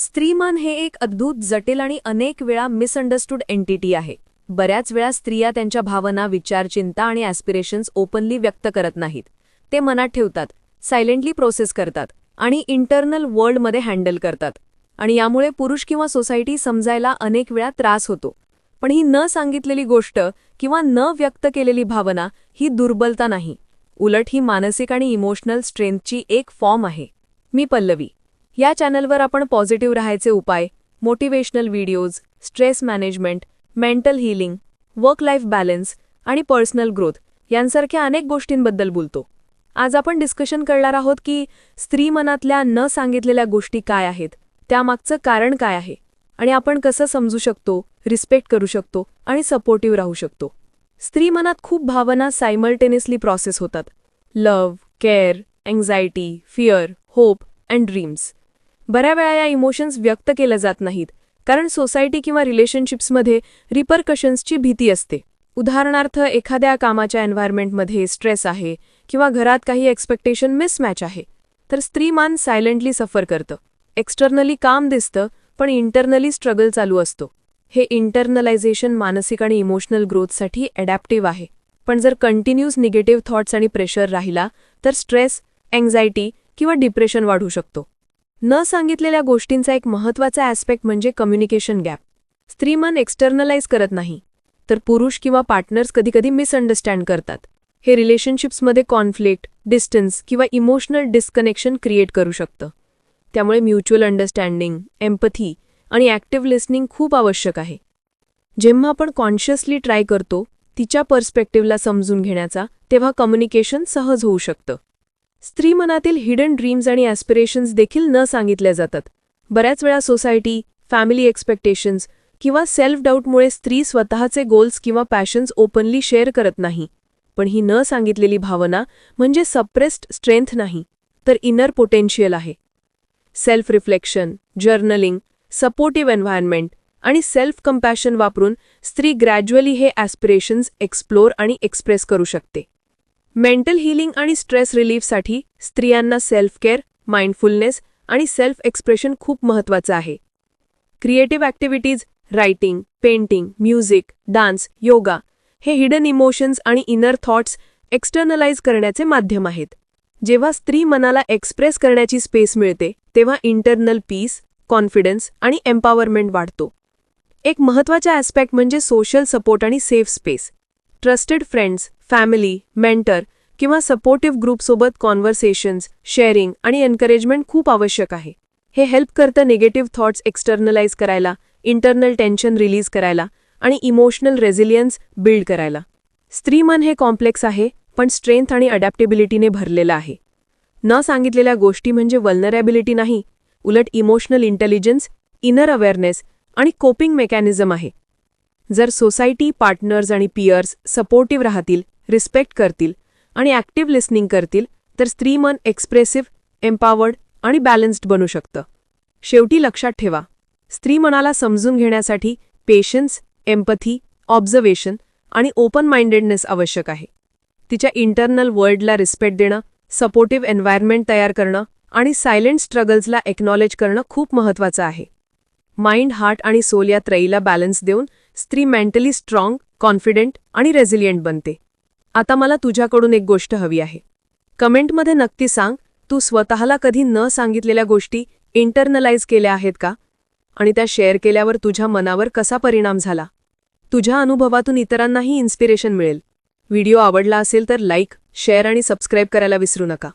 स्त्रीमान हे एक अद्भुत जटिल आणि अनेक वेळा मिसअंडरस्टूड एंटिटी आहे. बऱ्याच वेळा स्त्रिया त्यांच्या भावना विचार चिंता आणि ॲस्पिरेशन्स ओपनली व्यक्त करत नाहीत. ते मनात ठेवतात सायलेंटली प्रोसेस करतात आणि इंटरनल वर्ल्डमध्ये हँडल करतात. आणि यामुळे पुरुष किंवा सोसायटी समजायला अनेक वेळा त्रास होतो. पण ही न सांगितलेली गोष्ट किंवा न व्यक्त केलेली भावना ही दुर्बलता नाही. उलट ही मानसिक आणि इमोशनल स्ट्रेंथची एक फॉर्म आहे. मी पल्लवी. या चॅनलवर आपण पॉझिटिव्ह राहायचे उपाय motivational videos stress management mental healing work life balance आणि पर्सनल ग्रोथ यांसारख्या अनेक गोष्टींबद्दल बोलतो. आज आपण डिस्कशन करणार आहोत की स्त्री मनातल्या न सांगितलेल्या गोष्टी काय आहेत त्यामागचं कारण काय आहे आणि आपण कसं समजू शकतो रिस्पेक्ट करू शकतो आणि सपोर्टिव्ह राहू शकतो. स्त्री मनात खूप भावना सायमल्टेनियसली प्रोसेस होतात. Love care anxiety fear hope and dreams बऱ्या वेळा या इमोशन्स व्यक्त केल्या जात नाहीत कारण सोसायटी किंवा रिलेशनशिप्समध्ये रिपरकशन्सची भीती असते. उदाहरणार्थ एखाद्या कामाच्या एन्व्हायरमेंटमध्ये स्ट्रेस आहे किंवा घरात काही एक्सपेक्टेशन मिसमॅच आहे तर स्त्रीमान सायलेंटली सफर करतं. एक्स्टर्नली काम दिसतं पण इंटरनली स्ट्रगल चालू असतो. हे इंटरनलायझेशन मानसिक आणि इमोशनल ग्रोथसाठी अडॅप्टिव्ह आहे. पण जर कंटिन्यूस निगेटिव्ह थॉट्स आणि प्रेशर राहिला तर स्ट्रेस एन्झायटी किंवा डिप्रेशन वाढू शकतो. न सांगितलेल्या गोष्टींचा एक महत्त्वाचा ॲस्पेक्ट म्हणजे कम्युनिकेशन गॅप स्त्रीमन एक्सटर्नलाइज करत नाही तर पुरुष किंवा पार्टनर्स कधीकधी मिसअंडरस्टँड करतात. हे रिलेशनशिप्समध्ये कॉन्फ्लिक्ट डिस्टन्स किंवा इमोशनल डिस्कनेक्शन क्रिएट करू शकतं. त्यामुळे म्युच्युअल अंडरस्टँडिंग एम्पथी आणि ॲक्टिव्ह लिस्निंग खूप आवश्यक आहे. जेव्हा आपण कॉन्शियसली ट्राय करतो तिच्या पर्स्पेक्टिव्हला समजून घेण्याचा तेव्हा कम्युनिकेशन सहज होऊ शकतं. स्त्री मनातील हिडन ड्रीम्स आणि ॲस्पिरेशन्स देखील न सांगितल्या जातात. बऱ्याच वेळा सोसायटी फॅमिली एक्सपेक्टेशन्स किंवा सेल्फ डाऊटमुळे स्त्री स्वतःचे गोल्स किंवा पॅशन्स ओपनली शेअर करत नाही. पण ही न सांगितलेली भावना म्हणजे सप्रेस्ड स्ट्रेंथ नाही तर इनर पोटेन्शियल आहे. Self reflection journaling supportive environment आणि सेल्फ कंपॅशन वापरून स्त्री ग्रॅज्युअली हे ॲस्पिरेशन्स एक्सप्लोर आणि एक्सप्रेस करू शकते. मेंटल हीलिंग आणि स्ट्रेस रिलीफसाठी स्त्रियांना सेल्फ केअर माइंडफुलनेस आणि सेल्फ एक्सप्रेशन खूप महत्त्वाचं आहे. Creative activities writing painting music dance yoga हे हिडन इमोशन्स आणि इनर थॉट्स एक्स्टर्नलाइज करण्याचे माध्यम आहेत. जेव्हा स्त्री मनाला एक्सप्रेस करण्याची स्पेस मिळते तेव्हा इंटरनल पीस कॉन्फिडन्स आणि एम्पॉवरमेंट वाढतो. एक महत्त्वाचा ॲस्पेक्ट म्हणजे सोशल सपोर्ट आणि safe space. Trusted friends family mentor किंवा सपोर्टिव्ह ग्रुपसोबत कॉन्व्हर्सेशन्स शेअरिंग आणि एनकरेजमेंट खूप आवश्यक आहे. हे हेल्प करतं निगेटिव्ह थॉट्स एक्सटर्नलाइज करायला इंटरनल टेन्शन रिलीज करायला आणि इमोशनल रेझिलियन्स बिल्ड करायला. स्त्रीमन हे कॉम्प्लेक्स आहे पण स्ट्रेंथ आणि अडॅप्टेबिलिटीने भरलेलं आहे. न सांगितलेल्या गोष्टी म्हणजे वल्नरॅबिलिटी नाही उलट इमोशनल इंटेलिजन्स इनर अवेअरनेस आणि कोपिंग मेकॅनिझम आहे. जर सोसायटी पार्टनर्स आणि पियर्स सपोर्टिव्ह राहतील रिस्पेक्ट करतील आणि ॲक्टिव्ह लिस्निंग करतील तर स्त्री मन एक्सप्रेसिव्ह एम्पावर्ड आणि बॅलन्स्ड बनू शकतं. शेवटी लक्षात ठेवा स्त्री मनाला समजून घेण्यासाठी पेशन्स एम्पथी ऑब्झर्वेशन आणि ओपन माइंडेडनेस आवश्यक आहे. तिच्या इंटरनल वर्ल्डला रिस्पेक्ट देणं सपोर्टिव्ह एन्व्हायरमेंट तयार करणं आणि सायलेंट स्ट्रगल्सला एक्नॉलेज करणं खूप महत्त्वाचं आहे. माइंड हार्ट आणि सोल या त्रयीला बॅलन्स देऊन स्त्री मेंटली स्ट्रॉंग कॉन्फिडेंट आणि रेझिलियंट बनते. आता मला तुझ्याकडून एक गोष्ट हवी आहे. कमेंटमध्ये नक्की सांग तू स्वतःला कधी न सांगितलेल्या गोष्टी इंटरनलाइज केल्या आहेत का? आणि त्या शेअर केल्यावर तुझ्या मनावर कसा परिणाम झाला? तुझ्या अनुभवातून इतरांनाही इन्स्पिरेशन मिळेल. व्हिडिओ आवडला असेल तर लाईक शेअर आणि सबस्क्राईब करायला विसरू नका.